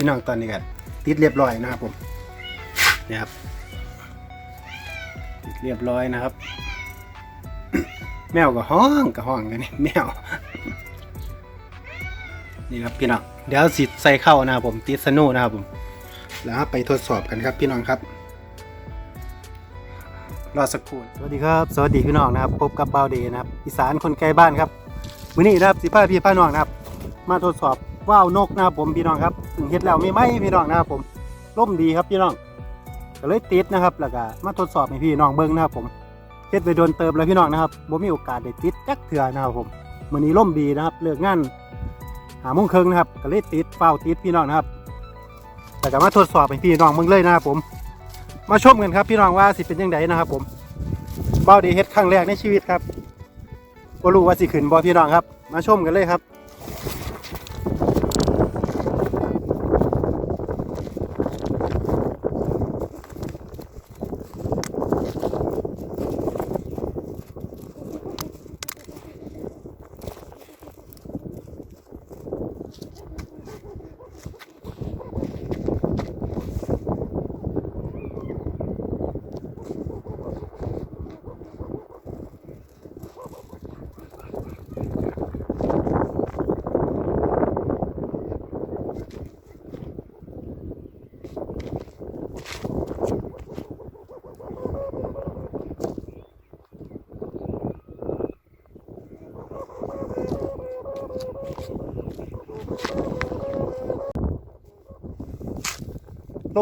พี่น้องตอนนี้ก็ติดเรียบร้อยนะครับผมนี่ครับติดเรียบร้อยนะครับ แมวก็ห้องก็ห้องกันนี่แมวนี่ครับพี่น้องเดี๋ยวสิใส่เข้านะครับผมติดสนูนะครับผม แล้วไปทดสอบกันครับพี่น้องครับรอสักครู่สวัสดีครับสวัสดีพี่น้องนะครับพบกับเบาเดย์นะครับอีสานคนไกลบ้านครับมื้อนี้นะครับสิพาพี่พาน้องนะครับ มาทดสอบ ว่าวนกนะครับผมพี่น้องครับถึงเฮ็ดแล้วไม่ไหมพี่น้องนะครับผมร่มดีครับพี่น้องก็เลยติดนะครับแล้วก็มาทดสอบให้พี่น้องเบิ่งนะครับผมเฮ็ดไปโดนเติมแล้วพี่น้องนะครับบ่มีโอกาสได้ติดจักเทื่อนะครับผมมื้อนี้ร่มดีนะครับเลิกงานหาโมงครึ่งนะครับก็เลยติดเฝ้าติดพี่น้องนะครับแต่ก็มาทดสอบให้พี่น้องเบิ่งเลยนะครับผม มาชมกันครับพี่น้องว่าสิเป็นยังไงนะครับผมเบ้าดีเฮ็ดครั้งแรกในชีวิตครับบ่รู้ว่าสิขึ้นบ่พี่น้องครับ มาชมกันเลยครับ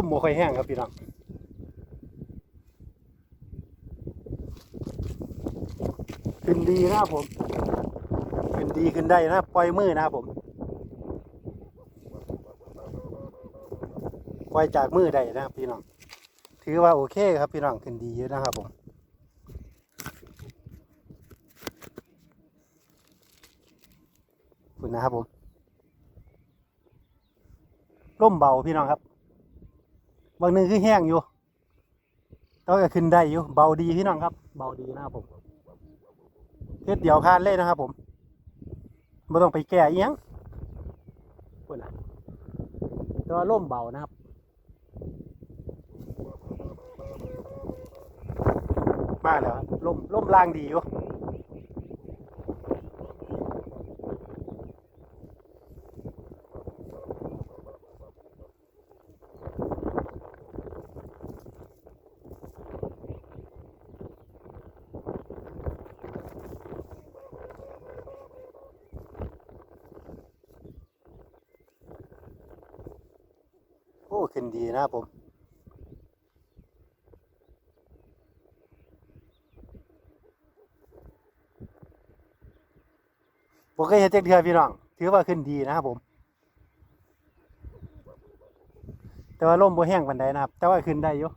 มโมค่อยแห้งครับพี่น้องขึ้นดีนะครับผมขึ้นดีขึ้นได้นะปล่อยมือนะครับผมปล่อยจากมือได้นะครับพี่น้อง ถือว่าโอเคครับพี่น้องขึ้นดีเยอะนะครับผมคุณนะครับผมร่มเบาพี่น้องครับ บางหนึงคือแห้งอยู่แต้องขึ้นได้อยู่ เบาดีพี่น้องครับ เบาดีนะครับผมเทศเดียวคานเลยนะครับ ผมไม่ต้องไปแก้อีหยังคุณนะแต่ว่าร่มเบานะครับมาแล้วครับร่มร่มล่างดีอยู่ ขึ้นดีนะครับผมผมเคยเห็นเจ๊กเทือพี่น้อง ถือว่าขึ้นดีนะครับผม แต่ว่าร่มโบแห้งปันใดนะครับ แต่ว่าขึ้นได้อยู่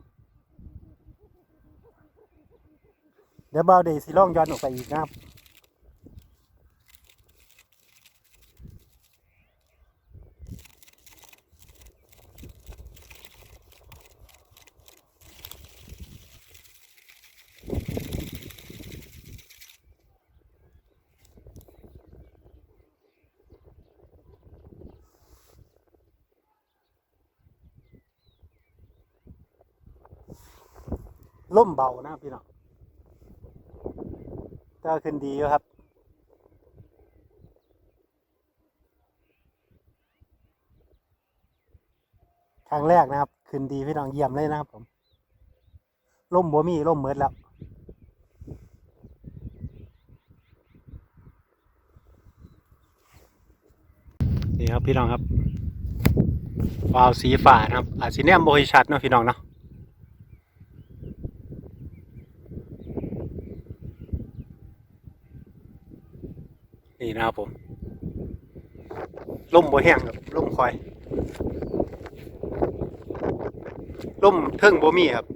เดี๋ยวเบาเดย์สิล่องย้อนออกไปอีกนะครับ ล่มเบานะพี่น้องแต่ว่าขึ้นดีครับ ครั้งแรกนะครับ ขึ้นดีพี่น้องเยี่ยมเลยนะครับผมล่มบ่มีล่มเมิดแล้วนี่ครับพี่น้องครับวาวสีฝานะครับอาจสีแนมโบยชัดเนาะพี่น้องเนาะ นี้นะครับผมล่มบ่แห้งครับล่มคอยล่มเทิงบ่มีครับ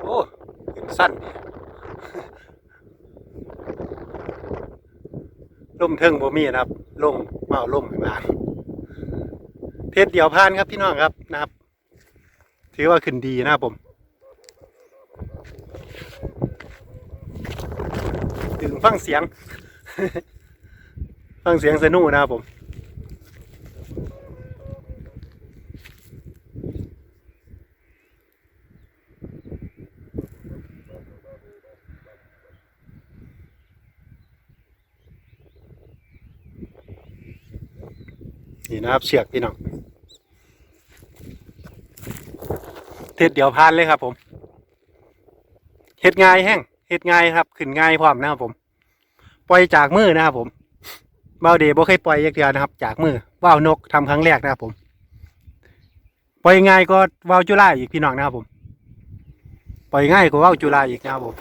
โอ้ขึ้นสั้นดี ล่ มเทิงบ่มีนะครับล่มเมาล่มข้างล่างเทศเดียวพานครับพี่น้องครับนะครับ ถือว่าขึ้นดีนะครับผมถึงฟังเสียง ฟังเสียงสนุนะครับผม นี่นะครับเชือกพี่น้องเทศเดียวพานเลยครับ ผมเฮ็ดง่ายแห้งเฮ็ดง่ายครับ ขึ้นง่ายพร้อมนะครับผม ปล่อยจากมือนะครับผมเบาเดย์บ่เคยปล่อยยักเดียวนะครับ จากมือว่าวนกทำครั้งแรกนะครับผมปล่อยง่ายก็ว่าวจุฬาอีกพี่น้องนะครับผมปล่อยง่ายกว่าว่าวจุฬาอีกนะครับผม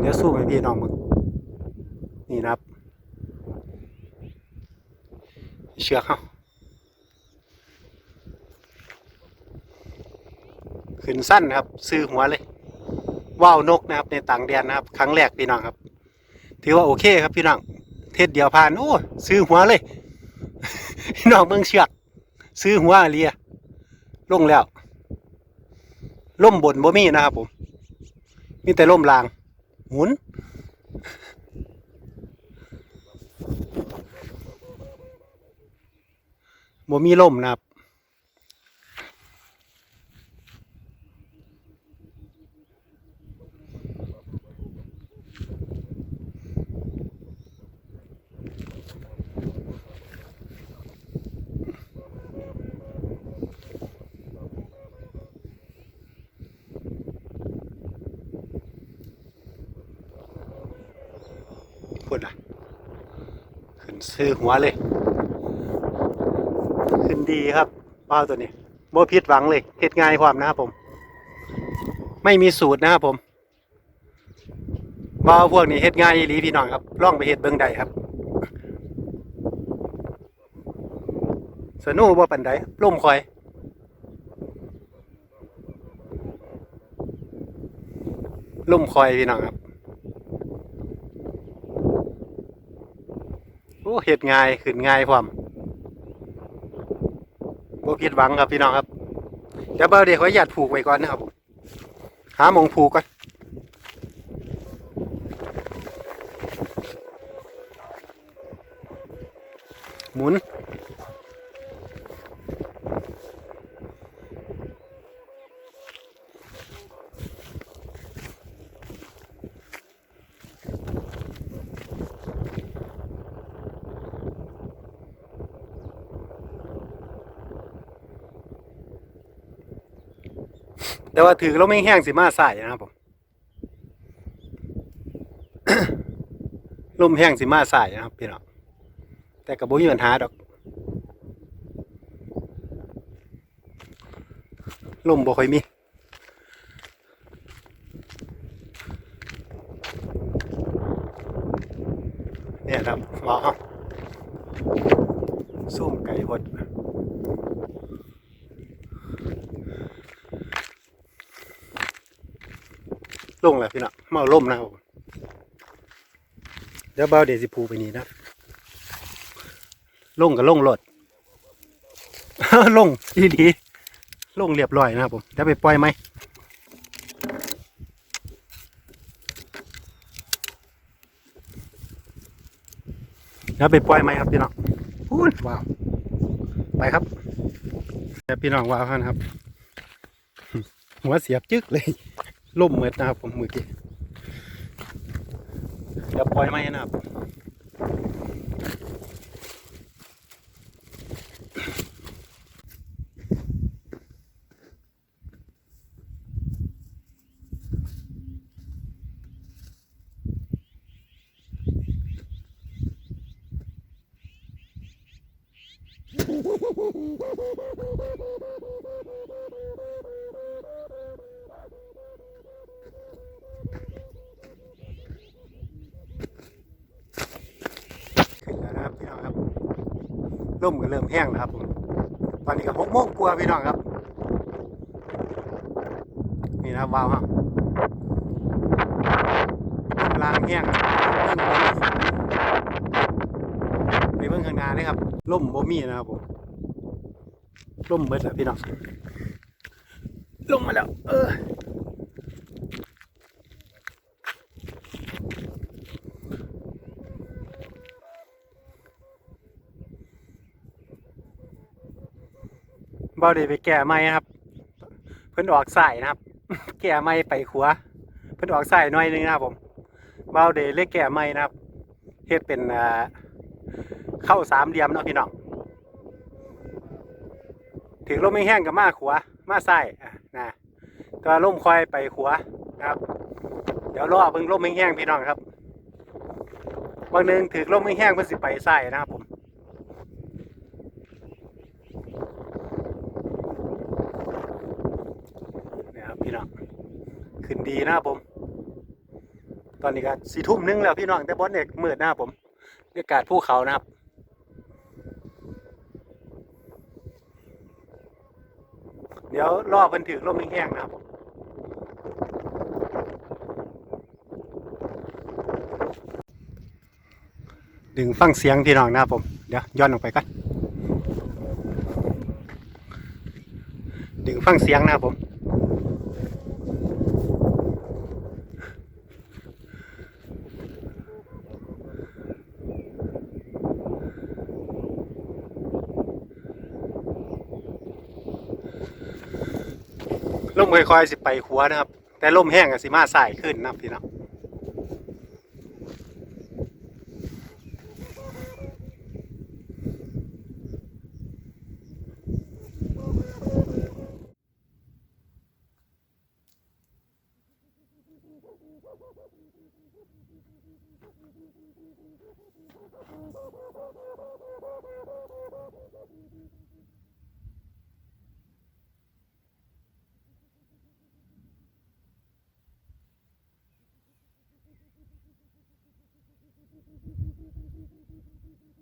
เดี๋ยวสู้ไปพี่น้องมึงนี่นะครับ เชือกเขาขึ้นสั้นครับ ซื้อหัวเลยว่าวนกนะครับ ในต่างแดนนะครับ ครั้งแรกพี่น้องครับ ถือว่าโอเคครับพี่น้องเทศเดียวผ่านโอ้ซื้อหัวเลย พี่น้องเมืองเชือก ซื้อหัวเรียลงแล้วล่มบนบ่มีนะครับผมมีแต่ล่มลาง หมุน บ่มีล่มนะครับพูดนะขึ้นซื้อหัวเลย ขึ้นดีครับเป้าตัวนี้โบผิดหวังเลยเฮ็ดง่ายความนะครับผม ไม่มีสูตรนะครับผมเป้าพวกนี้เฮ็ดง่ายอีหลีพี่น้องครับล่องไปเฮ็ดเบิ่งได้ครับสนุบ่ปันใดล่มคอยล่มคอยพี่น้องครับโอ้เฮ็ดง่ายขึ้นง่ายความ บ่ผิดหวังครับพี่น้องครับเดี๋ยวเบอร์เดี๋ยวขออนุญาตผูกไว้ก่อนนะครับผมหาหมองผูกก่อนหมุน แต่ ว่าถือแล้วไม่แห้งสิมาใส่นะครับผมลมแห้งสิมาใส่นะครับพี่น้องแต่กับบุมีปัญหาดอกลมบ่ค่อยมี เนี่ยครับรอครับส้มไก่พด ลงแล้วพี่น้องเมาล่มนะครับผมเดี๋ยวเบาเดี๋ยวสิผูไปนี่นะลงกับลงรถลงดีดีๆลงเรียบร้อยนะครับผมเดี๋ยวไปปล่อยไหมเดี๋ยวไปปล่อยไหมครับพี่น้องพูดว้าวไปครับเดี๋ยวพี่น้องว้าวนะครับ หัวเสียบจึกเลย ล่มเหมือดนะครับผมเมื่อกี้เดี๋ยวปล่อยไม้นะครับขึ้น ร่มก็เริ่มแห้งนะครับผมตอนนี้ก็หกโมงกว่าพี่น้องครับ นี่นะครับวาวครับลางแห้งครับเบิ่งข้างหน้าเลยครับล่มบ่มีนะครับผมล่มเบิดแล้วพี่น้องลงมาแล้ว เออ บ่ได้ไปแก้ไม้ครับ เพิ่นออกสายนะครับ แก้ไม้ไปขัวเพิ่นออกสายหน่อยหนึงนะครับผมเบาเดย์เล็กแก้ไม้นะครับเฮ็ดเป็นเข้าสามเหลี่ยมเนาะพี่น้องถึงลมไม่แห้งกับมาขัวมาใส่อะนะก็ล่มคอยไปขัวนะครับ เดี๋ยวรอเบิ่งลมไม่แห้งพี่น้องครับบางหนึงถึงลมไม่แห้งเพิ่นสิไปใส่นะครับผม เนี่ยครับพี่น้องขึ้น ดีนะครับผม ตอนนี้ก็สี่ทุ่มนึงแล้วพี่น้องแต่บอลเด็กมืดนะครับผมบรรยากาศภูเขานะครับเดี๋ยวรอเพิ่นถือลมแห้งนะครับผมดึงฟังเสียงพี่น้องนะครับผม เดี๋ยวย้อนออกไปกันดึงฟังเสียงนะครับผม ค่อยๆสิไปหัวนะครับ แต่ลมแห้งสิมาใส่ขึ้นนะพี่น้อง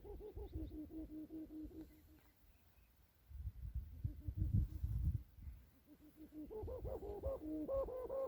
Thank you.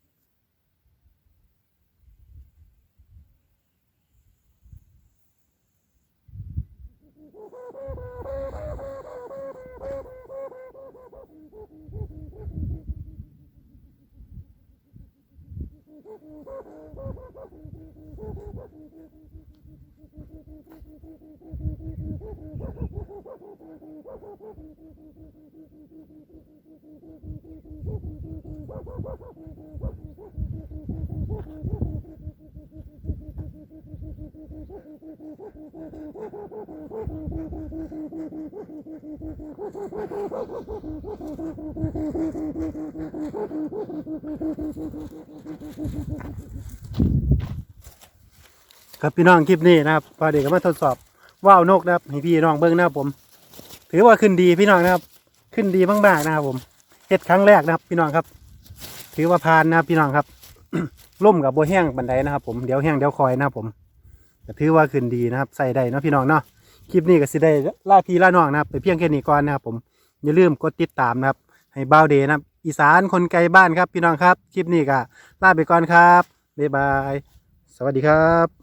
ครับพี่น้องคลิปนี้นะครับพอเด็กก็มาทดสอบว่าวนกนะครับให้พี่น้องเบิ้งนะครับผม ถือว่าขึ้นดีพี่น้องนะครับ ขึ้นดีมากๆนะครับผมเฮ็ดครั้งแรกนะครับพี่น้องครับ ถือว่าผ่านนะครับพี่น้องครับล่มกับโบแห้งบันไดนะครับผมเดี๋ยวแห้งเดี๋ยวคอยนะครับผมก็ถือว่าขึ้นดีนะครับใส่ได้เนาะพี่น้องเนาะคลิปนี้ก็สิได้ล่าพี่ล่าน้องนะครับ ไปเพียงแค่นี้ก่อนนะครับผมอย่าลืมกดติดตามนะครับ ให้บ้าวเดย์นะครับ อีสานคนไกลบ้านครับพี่น้องครับ คลิปนี้ก็ลาไปก่อนครับบ๊ายบาย สวัสดีครับ